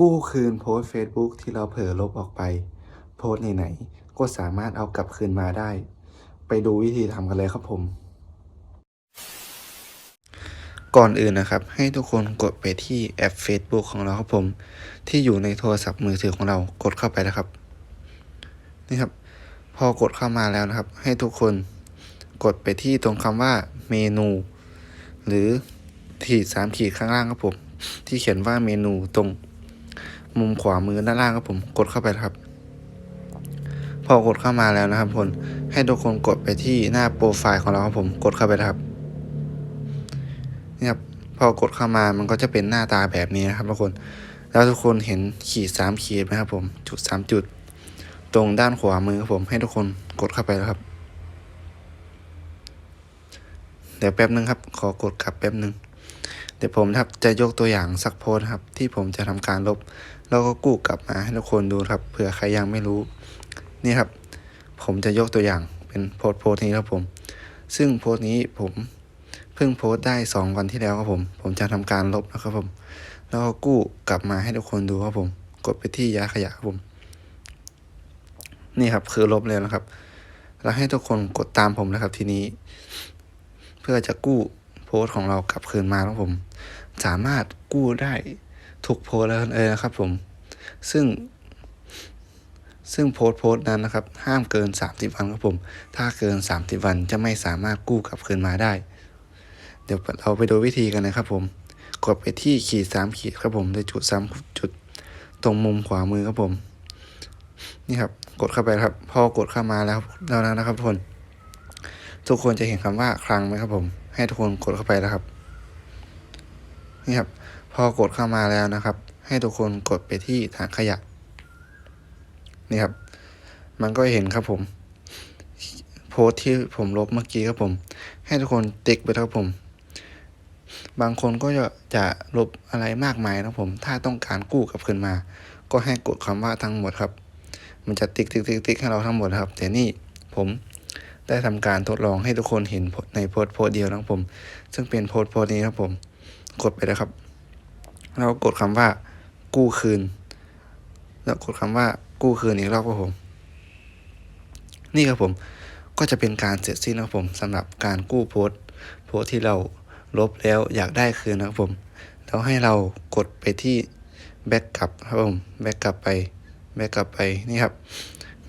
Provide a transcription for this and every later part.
กู้คืนโพสต์ Facebook ที่เราเผลอลบออกไป โพสไหนๆก็สามารถเอากลับคืนมาได้ ไปดูวิธีทำกันเลยครับผม ก่อนอื่นนะครับ ให้ทุกคนกดไปที่แอป Facebook ของเราครับผม ที่อยู่ในโทรศัพท์มือถือของเรากดเข้าไปนะครับนี่ครับ พอกดเข้ามาแล้วนะครับ ให้ทุกคนกดไปที่ตรงคำว่าเมนู หรือขีดสามขีดข้างล่างครับผม ที่เขียนว่าเมนูตรง มุมขวามือด้านล่างครับผมกดเข้าไปครับ พอกดเข้ามาแล้วนะครับคนให้ทุกคนกดไปที่หน้าโปรไฟล์ของเราครับผมกดเข้าไปครับนี่ครับพอกดเข้ามามันก็จะเป็นหน้าตาแบบนี้นะครับทุกคน แล้วทุกคนเห็นขีดสามขีดไหมครับผมจุดสามจุด ตรงด้านขวามือครับผมให้ทุกคนกดเข้าไปแล้วครับ เดี๋ยวแป๊บนึงครับ ขอกดกลับแป๊บนึง เดี๋ยวผมครับจะยกตัวอย่างสักโพสครับ ที่ผมจะทำการลบ แล้วก็กู้กลับมาให้ทุกคนดูครับเผื่อใครยังไม่รู้ นี่ครับ ผมจะยกตัวอย่างเป็นโพสโพสนี้ครับผม ซึ่งโพสนี้ผมเพิ่งโพสได้สองวันที่แล้วครับผม ผมจะทำการลบนะครับผม แล้วก็กู้กลับมาให้ทุกคนดูครับผม กดไปที่ยาขยะครับผม นี่ครับคือลบเลยนะครับ แล้วให้ทุกคนกดตามผมนะครับทีนี้ เพื่อจะกู้ โพสต์ของเรากลับคืนมาครับผม สามารถกู้ได้ทุกโพสต์แล้วเลยนะครับผม ซึ่ง ซึ่งโพสต์โพสต์นั้นนะครับ ห้ามเกิน 30 วันครับผม ถ้าเกิน 30 วันจะไม่สามารถกู้กลับคืนมาได้ เดี๋ยวเราไปดูวิธีกันนะครับผม กดไปที่ขีดสามขีดครับผมโดยจุดซ้ำจุดตรงมุมขวามือครับผม นี่ครับ กดเข้าไปครับ พอกดเข้ามาแล้วแล้วนะครับทุกคน ทุกคนจะเห็นคำว่าคลังไหมครับผม ให้ทุกคนกดเข้าไปแล้วครับ นี่ครับ พอกดเข้ามาแล้วนะครับ ให้ทุกคนกดไปที่ถังขยะ นี่ครับ มันก็เห็นครับผม โพสต์ที่ผมลบเมื่อกี้ครับผม ให้ทุกคนติ๊กไปครับผม บางคนก็จะจะลบอะไรมากมายนะผม ถ้าต้องการกู้กลับคืนมา ก็ให้กดคำว่าทั้งหมดครับ มันจะติ๊กติ๊กติ๊กติ๊กให้เราทั้งหมดครับ แต่นี่ผม ได้ทำการทดลองให้ทุกคนเห็นในโพสต์โพสต์เดียวนะครับผม ซึ่งเป็นโพสต์โพสต์นี้ครับผม กดไปเลยครับแล้วกดคำว่า กู้คืน แล้วกดคำว่ากู้คืนอีกรอบครับผม นี่ครับผม ก็จะเป็นการเสร็จสิ้นนะครับผมสำหรับการกู้โพสต์โพสต์ที่เราลบแล้วอยากได้คืนนะครับผมแล้วให้เรากดไปที่แบ็กกลับครับผมแบ็กกลับไปแบ็กกลับไปนี่ครับ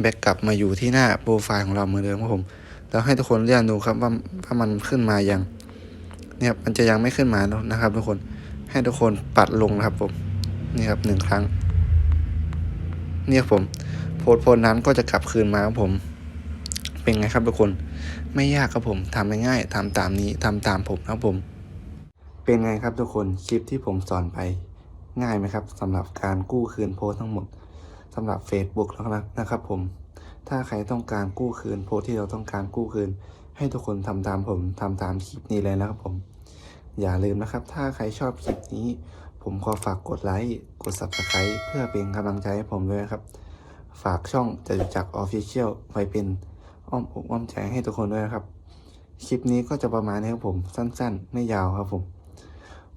แบ็กกลับมาอยู่ที่หน้าโปรไฟล์ของเราเหมือนเดิมครับผม แล้วให้ทุกคนเลื่อนดูครับว่าว่ามันขึ้นมายังเนี่ยครับมันจะยังไม่ขึ้นมาแล้วนะครับ ทุกคนให้ทุกคนปัดลงนะครับผมนี่ครับหนึ่งครั้งเนี่ยครับผมโพสโพสนั้นก็จะกลับคืนมาครับผม เป็นไงครับทุกคนไม่ยากครับผมทำง่ายๆทำตามนี้ทำตามผมนะครับผม เป็นไงครับทุกคนคลิปที่ผมสอนไปง่ายไหมครับสำหรับการกู้คืนโพสทั้งหมดสำหรับ Facebook แล้วนะครับผม ถ้าใครต้องการกู้คืนโพสที่เราต้องการกู้คืน ให้ทุกคนทำตามผมทำตามคลิปนี้เลยนะครับผม อย่าลืมนะครับ ถ้าใครชอบคลิปนี้ ผมขอฝากกดไลค์กด Subscribe เพื่อเป็นกำลังใจให้ผมด้วยครับ ฝากช่องจะจักออฟฟิเชียลไว้เป็นอ้อมอกอ้อมใจให้ทุกคนด้วยนะครับ คลิปนี้ก็จะประมาณนี้ครับผมสั้นๆ ไม่ยาวครับผม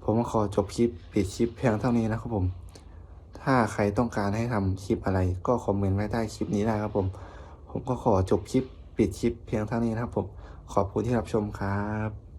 ผมขอจบคลิปปิดคลิปเพียงเท่านี้นะครับผมถ้าใครต้องการให้ทำคลิปอะไรก็คอมเมนต์ไว้ใต้คลิปนี้ได้ครับผม ผมก็ขอจบคลิปปิดคลิปเพียงเท่านี้นะครับผมขอบคุณที่รับชมครับ